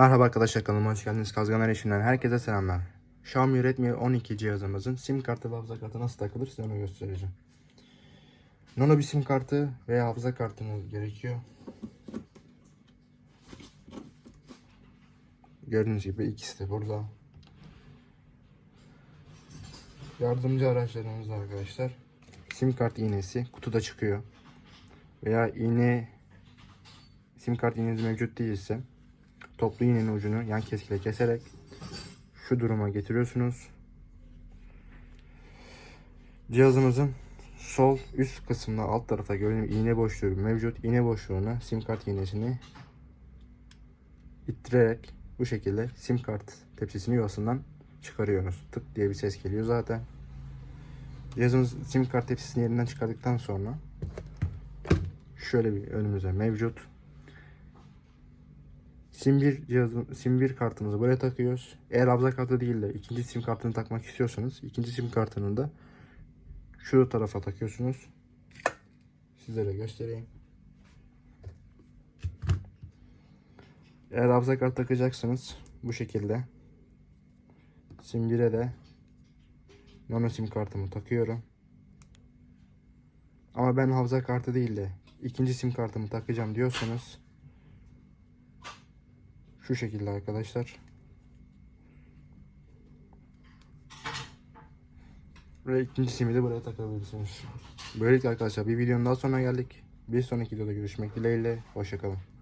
Merhaba arkadaşlar kanalıma hoş geldiniz. Kazganer işinden herkese selamlar. Xiaomi Redmi 12 cihazımızın sim kartı ve hafıza kartı nasıl takılır size onu göstereceğim. Nano bir sim kartı veya hafıza kartınız gerekiyor. Gördüğünüz gibi ikisi de burada. Yardımcı araçlarımız arkadaşlar. Sim kart iğnesi kutuda çıkıyor. Veya iğne sim kart iğneniz mevcut değilse toplu iğnenin ucunu yan keskiyle keserek şu duruma getiriyorsunuz. Cihazımızın sol üst kısmında alt tarafta gördüğünüz iğne boşluğu mevcut. İğne boşluğuna sim kart iğnesini ittirerek bu şekilde sim kart tepsisini yuvasından çıkarıyoruz. Tık diye bir ses geliyor zaten. Cihazımız sim kart tepsisini yerinden çıkardıktan sonra şöyle bir önümüze mevcut. Sim 1 cihazın sim 1 kartımızı buraya takıyoruz. Eğer hafıza kartı değil de ikinci sim kartını takmak istiyorsanız ikinci sim kartını da şu tarafa takıyorsunuz. Sizlere göstereyim. Eğer hafıza kartı takacaksanız bu şekilde sim 1'e de nano sim kartımı takıyorum. Ama ben hafıza kartı değil de ikinci sim kartımı takacağım diyorsanız şu şekilde arkadaşlar. Ve ikinci simi de buraya takabilirsiniz. Böylelikle arkadaşlar bir videonun daha sonuna geldik. Bir sonraki videoda görüşmek dileğiyle. Hoşçakalın.